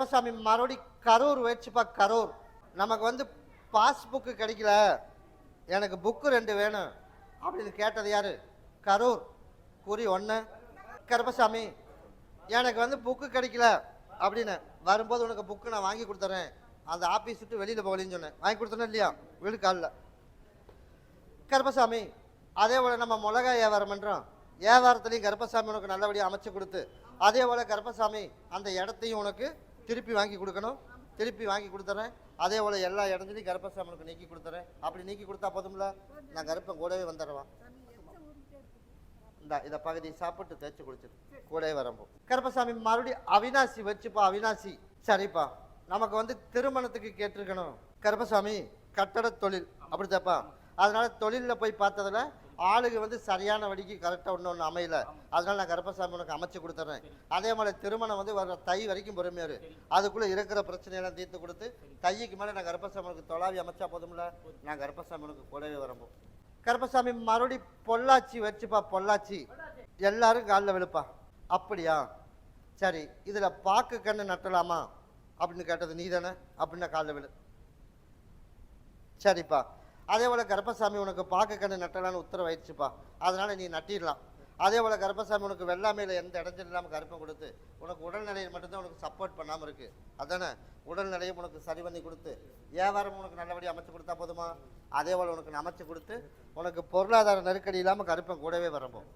கருப்பசாமி மறுபடி கரூர் வச்சுப்பா கரூர். நமக்கு வந்து பாஸ்புக்கு கிடைக்கல. எனக்கு புக்கு ரெண்டு வேணும். அப்படின்னு கேட்டது யாரு? கரூர். குறி ஒன்று கருப்பசாமி எனக்கு வந்து புக்கு கிடைக்கல அப்படின்னு வரும்போது உனக்கு புக்கு நான் வாங்கி கொடுத்துறேன். அந்த ஆஃபீஸ் விட்டு வெளியில் போகலன்னு சொன்னேன். வாங்கி கொடுத்தனே இல்லையா? வீடு காலில். கருப்பசாமி அதே போல் நம்ம மிளகாய் வியாபாரம் பண்ணுறோம் வியாபாரத்துலேயும் கருப்பசாமி உனக்கு நல்லபடியாக அமைச்சு கொடுத்து அதே போல் கருப்பசாமி அந்த இடத்தையும் உனக்கு திருப்பி வாங்கி கொடுக்கணும். திருப்பி வாங்கி கொடுத்துறேன். அதே போல் எல்லா இடத்துலையும் கருப்பசாமிக்கு நீக்கி கொடுத்துறேன். அப்படி நீக்கி கொடுத்தா போதும்ல? நான் கருப்பன் கூடவே வந்துடுவேன். இந்த இதை பகுதி சாப்பிட்டு தேய்ச்சி குடிச்சிரு. கூடவே வரம்போ. கருப்பசாமி மறுபடியும் அவினாசி வச்சுப்பா அவினாசி. சரிப்பா. நமக்கு வந்து திருமணத்துக்கு கேட்டிருக்கணும். கருப்பசாமி கட்டட தொழில். அப்படித்தாப்பா. அதனால தொழிலில் போய் பார்த்ததுல ஆளுங்க வந்து சரியான வழிக்கு கரெக்டாக ஒன்று ஒன்று அமையல. அதனால நான் கருப்பசாமி உனக்கு அமைச்சு கொடுத்துட்றேன் அதே மாதிரி திருமணம் வந்து வர தை வரைக்கும் பொறுமையாரு. அதுக்குள்ளே இருக்கிற பிரச்சனையெல்லாம் தீர்த்து கொடுத்து தைக்கு மேலே நான் கருப்பசாமி உனக்கு தொலாவி அமைச்சா போதும்ல? நான் கருப்பசாமி உனக்கு கூடவே வரம்போம் கருப்பசாமி மறுபடி பொள்ளாச்சி வச்சுப்பா பொள்ளாச்சி. எல்லாரும் காலில் விழுப்பா. அப்படியா? சரி இதில் பாக்கு கண்ணு நட்டலாமா? அப்படின்னு கேட்டது நீ தானே அப்படின்னா காலில் விழு. சரிப்பா. அதே போல் கருப்பசாமி உனக்கு பாக்கு கண்ணு நட்டலான்னு உத்தரவாயிடுச்சுப்பா. அதனால் நீ நட்டிடலாம். அதே போல் கருப்பசாமி உனக்கு வெள்ளாமையில் எந்த இடஞ்சல் இல்லாமல் கருப்பம் கொடுத்து உனக்கு உடல்நிலையை மட்டும்தான் உனக்கு சப்போர்ட் பண்ணாமல் இருக்குது அதானே? உடல்நிலையும் உனக்கு சரி பண்ணி கொடுத்து வியாபாரம் உனக்கு நல்லபடியாக அமைச்சு கொடுத்தா போதுமா? அதே போல் உனக்கு நான் அமைச்சு கொடுத்து உனக்கு பொருளாதார நெருக்கடி இல்லாமல் கருப்பம் கூடவே வரப்போம்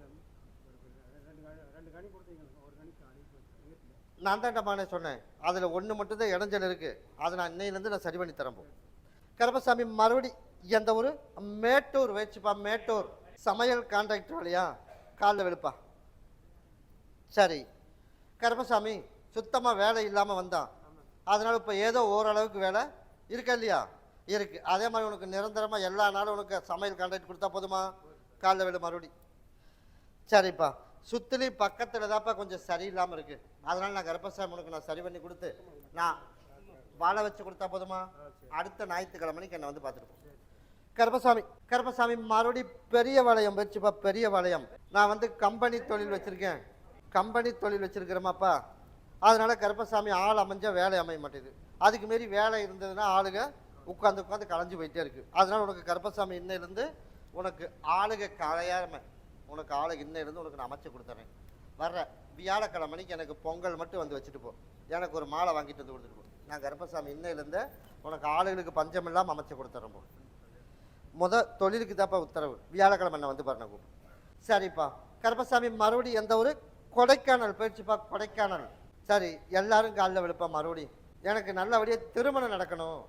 நான் தான்டமானே சொன்னேன். அதில் ஒன்று மட்டும்தான் இடைஞ்சல் இருக்குது அதை நான் இன்னையிலேருந்து நான் சரி பண்ணி தரப்போம் கருப்பசாமி மறுபடி எந்த ஊர்? மேட்டூர் வச்சுப்பா மேட்டூர். சமையல் கான்ட்ராக்டர் வழியா? காலில் விழுப்பா சரி. கருப்பசாமி சுத்தமாக வேலை இல்லாமல் வந்தான் அதனால் இப்போ ஏதோ ஓரளவுக்கு வேலை இருக்கா இல்லையா? இருக்கு. அதே மாதிரி உனக்கு நிரந்தரமாக எல்லா நாளும் உனக்கு சமையல் கான்ட்ராக்ட் கொடுத்தா போதுமா? காலில் விழு மறுபடி. சரிப்பா. சுத்திலி பக்கத்தில் தான்ப்பா கொஞ்சம் சரியில்லாமல் இருக்குது அதனால் நான் கருப்பசாமி உனக்கு நான் சரி பண்ணி கொடுத்து நான் வாழை வச்சு கொடுத்தா போதுமா? அடுத்த ஞாயிற்றுக்கிழமைக்கு என்னை வந்து பார்த்துட்டு போ. கருப்பசாமி கருப்பசாமி மறுபடி பெரிய வளையம் வச்சுப்பா பெரிய வளையம். நான் வந்து கம்பெனி தொழில் வச்சிருக்கேன். கம்பெனி தொழில் வச்சிருக்கிறேமாப்பா அதனால கருப்பசாமி ஆள் அமைஞ்சா வேலை அமைய மாட்டேது அதுக்கு மாரி வேலை இருந்ததுன்னா ஆளுங்க உட்காந்து உட்காந்து களைஞ்சு போயிட்டே இருக்கு. அதனால உனக்கு கருப்பசாமி இன்னையிலேருந்து உனக்கு ஆளுக களையாம உனக்கு ஆளுக இன்னையிலேருந்து உனக்கு நான் அமைச்சு கொடுத்துறேன். வர்ற வியாழக்கிழமைக்கு எனக்கு பொங்கல் மட்டும் வந்து வச்சுட்டு போ. எனக்கு ஒரு மாலை வாங்கிட்டு வந்து கொடுத்துட்டு போ. நான் கருப்பசாமி இன்னையிலேருந்து உனக்கு ஆளுகளுக்கு பஞ்சம் இல்லாமல் அமைச்சு கொடுத்துறேன் போ. முத தொழிலுக்கு தான்ப்பா உத்தரவு. வியாழக்கிழமை நான் வந்து பாருங்க சரிப்பா. கருப்பசாமி மறுபடியும் எந்த ஊர் கொடைக்கானல் போயிடுச்சுப்பா கொடைக்கானல். சரி எல்லாரும் காலில் விழுப்பா மறுபடியும். எனக்கு நல்லபடியாக திருமணம் நடக்கணும்.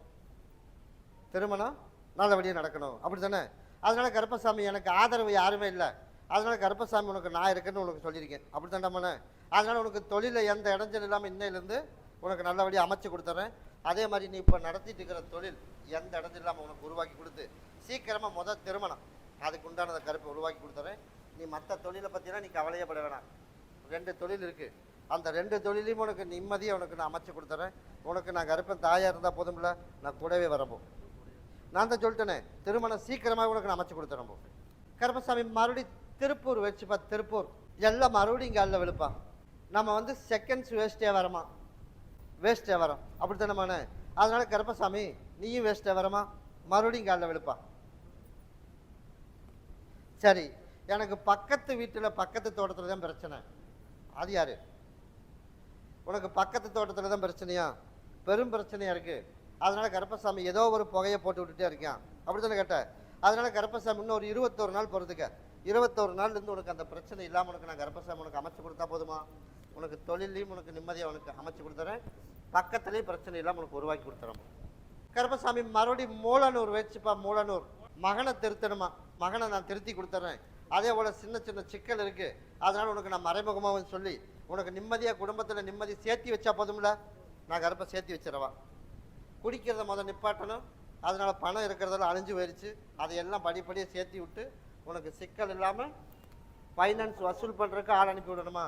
திருமணம் நல்லபடியாக நடக்கணும். அப்படி தானே அதனால் கருப்பசாமி எனக்கு ஆதரவு யாருமே இல்லை. அதனால் கருப்பசாமி உனக்கு நான் இருக்கேன்னு உனக்கு சொல்லியிருக்கேன். அப்படி தாண்டாமண்ணே அதனால் உனக்கு தொழிலில் எந்த இடைஞ்சல் இல்லாமல் இன்னையிலேருந்து உனக்கு நல்லபடியாக அமைச்சு கொடுத்துறேன். அதே மாதிரி நீ இப்போ நடத்திட்டு இருக்கிற தொழில் எந்த இடத்துல இல்லாமல் உனக்கு உருவாக்கி கொடுத்து சீக்கிரமாக முத திருமணம். அதுக்கு உண்டானதை கருப்பை உருவாக்கி கொடுத்துறேன். நீ மற்ற தொழிலை பற்றிலாம் நீ கவலையப்பட வேணாம். ரெண்டு தொழில் இருக்குது அந்த ரெண்டு தொழிலையும் உனக்கு நிம்மதியாக உனக்கு நான் அமைச்சு கொடுத்துறேன். உனக்கு நான் கருப்பன் தாயாக இருந்தால் போதும்ல? நான் கூடவே வரப்போ நான் தான் சொல்லிட்டேனே திருமணம் சீக்கிரமாக உனக்கு நான் அமைச்சு கொடுத்துறேன் போ. கருப்பசாமி மறுபடியும் திருப்பூர் வச்சுப்பா திருப்பூர். எல்லாம் மறுபடியும் இங்கே அல்ல விழுப்பா நம்ம வந்து செகண்ட்ஸ் வேஸ்ட்டே வரமா வேஸ்ட்டே வரும் அப்படித்தானே மனே அதனால கருப்பசாமி நீயும் வேஸ்ட்டே வரமா மறுபடியும் காலைல விழுப்பா சரி எனக்கு பக்கத்து வீட்டில் பக்கத்து தோட்டத்தில் தான் பிரச்சனை. அது யாரு? உனக்கு பக்கத்து தோட்டத்தில் தான் பிரச்சனையா? பெரும் பிரச்சனையா இருக்கு. அதனால கருப்பசாமி ஏதோ ஒரு புகையை போட்டு விட்டுட்டே இருக்கான். அப்படித்தானே கேட்டேன் அதனால கருப்பசாமி இன்னும் ஒரு இருபத்தோரு நாள் பொறுத்துக்க. இருபத்தோரு நாள்ல இருந்து உனக்கு அந்த பிரச்சனை இல்லாமல் உனக்கு நான் கருப்பசாமி உனக்கு அமைச்சு கொடுத்தா போதுமா? உனக்கு தொழிலையும் உனக்கு நிம்மதியாக உனக்கு அமைச்சு கொடுத்துறேன். பக்கத்துலேயும் பிரச்சனை இல்லாமல் உனக்கு உருவாக்கி கொடுத்துறேன். கருப்பசாமி மறுபடியும் மூலனூர் வச்சுப்பா மூலனூர். மகனை திருத்தணுமா? மகனை நான் திருத்தி கொடுத்துட்றேன் அதே போல் சின்ன சின்ன சிக்கல் இருக்குது அதனால் உனக்கு நான் மறைமுகமாக சொல்லி உனக்கு நிம்மதியாக குடும்பத்தில் நிம்மதி சேர்த்தி வச்சா போதும்ல? நான் கருப்பை சேர்த்தி வச்சிடவா? குடிக்கிறத முதல் நிப்பாட்டணும். அதனால் பணம் இருக்கிறதெல்லாம் அழிஞ்சு போயிடுச்சு அதையெல்லாம் படிப்படியாக சேர்த்தி விட்டு உனக்கு சிக்கல் இல்லாமல் ஃபைனான்ஸ் வசூல் பண்ணுறதுக்கு ஆள் அனுப்பி விடணுமா?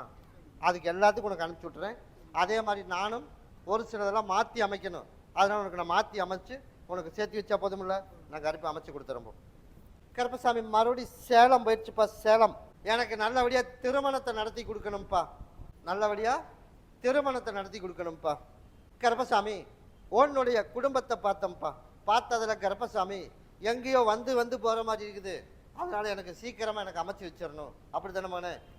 அதுக்கு எல்லாத்துக்கும் உனக்கு அனுப்பிச்சி விட்றேன் அதே மாதிரி நானும் ஒரு சிலதெல்லாம் மாற்றி அமைக்கணும். அதனால் உனக்கு நான் மாற்றி அமைச்சு உனக்கு சேர்த்து வச்சா போதுமில்ல. நான் கருப்பை அமைச்சு கொடுத்துறேன் கருப்பசாமி மறுபடியும் சேலம் போயிடுச்சுப்பா சேலம். எனக்கு நல்லபடியாக திருமணத்தை நடத்தி கொடுக்கணும்ப்பா. நல்லபடியாக திருமணத்தை நடத்தி கொடுக்கணும்ப்பா. கருப்பசாமி உன்னுடைய குடும்பத்தை பார்த்தோம்ப்பா பார்த்ததில் கருப்பசாமி எங்கேயோ வந்து வந்து போகிற மாதிரி இருக்குது. அதனால் எனக்கு சீக்கிரமாக எனக்கு அமைச்சு வச்சிடணும். அப்படி தானே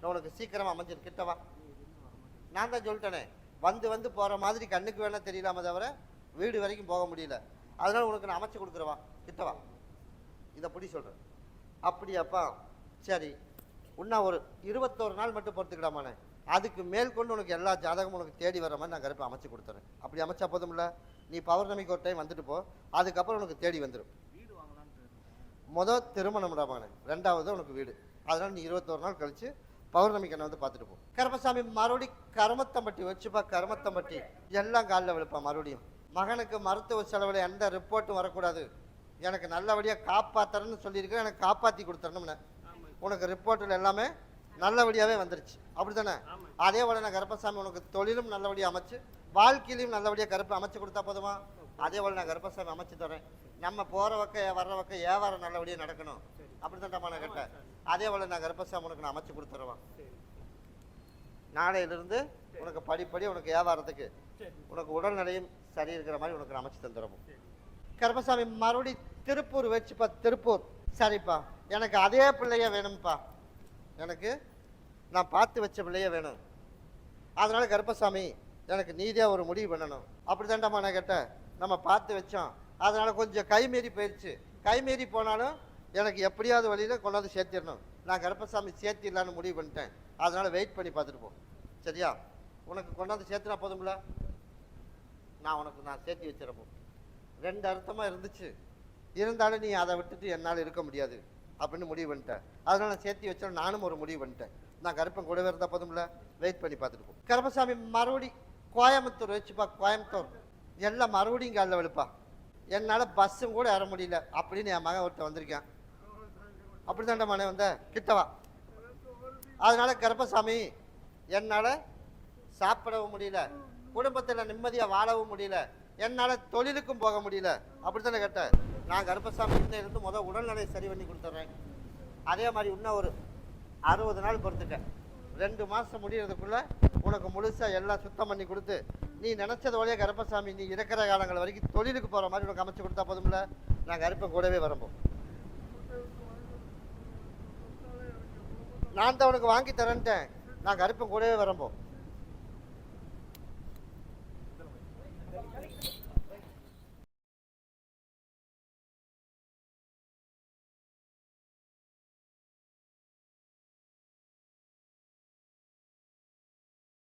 நான் உனக்கு சீக்கிரமாக அமைச்சிரு கிட்டவா நான் தான் சொல்லிட்டேனே. வந்து வந்து போகிற மாதிரி கண்ணுக்கு வேணால் தெரியலாம தவிர வீடு வரைக்கும் போக முடியல. அதனால் உனக்கு நான் அமைச்சு கொடுக்குறவா? கிட்டவா இதை பிடி சொல்கிறேன் அப்படியாப்பா. சரி. இன்னும் ஒரு இருபத்தோரு நாள் மட்டும் பொறுத்துக்கிடாமாண்ணே. அதுக்கு மேல் கொண்டு உனக்கு எல்லா ஜாதகமும் உனக்கு தேடி வர மாதிரி நான் கருப்பை அமைச்சு கொடுத்துறேன். அப்படி அமைச்சா போதும் இல்லை நீ பௌர்ணமிக்கு ஒரு டைம் வந்துட்டு போ. அதுக்கப்புறம் உனக்கு தேடி வந்துடும் மொதல் திருமணம்டாமாண்ணே. ரெண்டாவது உனக்கு வீடு. அதனால நீ இருபத்தோரு நாள் கழிச்சு பௌர்ணமி கண்ணை வந்து பார்த்துட்டு போவோம் கருப்பசாமி மறுபடி கருமத்தம்பட்டி வச்சுப்பா கருமத்தம்பட்டி. எல்லாம் காலில் விழுப்பா மறுபடியும். மகனுக்கு மருத்துவ செலவில் எந்த ரிப்போர்ட்டும் வரக்கூடாது. எனக்கு நல்லபடியாக காப்பாற்றுறேன்னு சொல்லியிருக்கேன் எனக்கு காப்பாற்றி கொடுத்துறணும்னு. உனக்கு ரிப்போர்ட்டில் எல்லாமே நல்லபடியாகவே வந்துருச்சு. அப்படி தானே அதே போல் நான் கருப்பசாமி உனக்கு தொழிலும் நல்லபடியாக அமைச்சு வாழ்க்கையிலையும் நல்லபடியாக கருப்பு அமைச்சு கொடுத்தா போதுமா? அதே போல் நான் கருப்பசாமி அமைச்சு தரேன். நம்ம போகிற பக்கம் வர்ற பக்கம் வியாபாரம் நல்லபடியாக நடக்கணும். அப்படி தான் நான் கேட்டேன். அதே போல் நான் கருப்பசாமி உனக்கு நான் அமைச்சு கொடுத்துருவேன் நாளையிலிருந்து உனக்கு படிப்படி உனக்கு வியாபாரத்துக்கு உனக்கு உடல்நிலையும் சரி இருக்கிற மாதிரி உனக்கு நான் அமைச்சு தந்துடுவோம் கருப்பசாமி மறுபடி திருப்பூர் வச்சுப்பா திருப்பூர். சரிப்பா. எனக்கு அதே பிள்ளைய வேணும்ப்பா எனக்கு நான் பார்த்து வச்ச பிள்ளைய வேணும். அதனால் கருப்பசாமி எனக்கு நீதியாக ஒரு முடிவு பண்ணணும். அப்படி தாண்டாமா நான் கேட்டேன். நம்ம பார்த்து வச்சோம். அதனால் கொஞ்சம் கைமீறி போயிடுச்சு கைமீறி போனாலும் எனக்கு எப்படியாவது வழியில் கொண்டாந்து சேர்த்திடணும். நான் கருப்பசாமி சேர்த்திடலான்னு முடிவு பண்ணிட்டேன். அதனால் வெயிட் பண்ணி பார்த்துட்டு போ. சரியா? உனக்கு கொண்டாந்து சேர்த்துனா போதும்ல? நான் உனக்கு நான் சேர்த்தி வச்சிடறப்போ ரெண்டு அர்த்தமாக இருந்துச்சு. இருந்தாலும் நீ அதை விட்டுட்டு என்னால் இருக்க முடியாது அப்படின்னு முடிவு பண்ணிட்டேன். அதனால் நான் சேர்த்தி வச்சோம் நானும் ஒரு முடிவு பண்ணிட்டேன். நான் கருப்பன் கூடவே இருந்தால் போதும்ல? வெயிட் பண்ணி பார்த்துட்டு போ. கருப்பசாமி மறுபடி கோயம்புத்தூர் வச்சுப்பா கோயம்புத்தூர். எல்லாம் மறுபடியும் காலில் விழுப்பா. என்னால் பஸ்ஸும் கூட ஏற முடியல. அப்படின்னு என் மகன் ஒருத்தன் வந்திருக்கேன். அப்படி தான்டா மனை வந்த? கிட்டவா அதனால் கருப்பசாமி என்னால் சாப்பிடவும் முடியல. குடும்பத்தில் நிம்மதியாக வாழவும் முடியல. என்னால் தொழிலுக்கும் போக முடியல. அப்படித்தானே கேட்டேன் நான் கருப்பசாமி இன்னும் இருந்து முதல் உடல்நிலை சரி பண்ணி கொடுத்துட்றேன் அதே மாதிரி இன்னும் ஒரு அறுபது நாள் பொறுத்துட்டேன். ரெண்டு மாதம் முடிகிறதுக்குள்ளே உனக்கு முழுசாக எல்லாம் சுத்தம் பண்ணி கொடுத்து நீ நினச்சது வழியே கருப்பசாமி நீ இருக்கிற காலங்கள் வரைக்கும் தொழிலுக்கு போகிற மாதிரி உனக்கு அமைச்சு கொடுத்தா போதும்ல? நான் கருப்பன் கூடவே வரப்போம் நான் தான் உனக்கு வாங்கி தரேன்ட்டேன். நான் கருப்பன் கூடவே வரப்போம்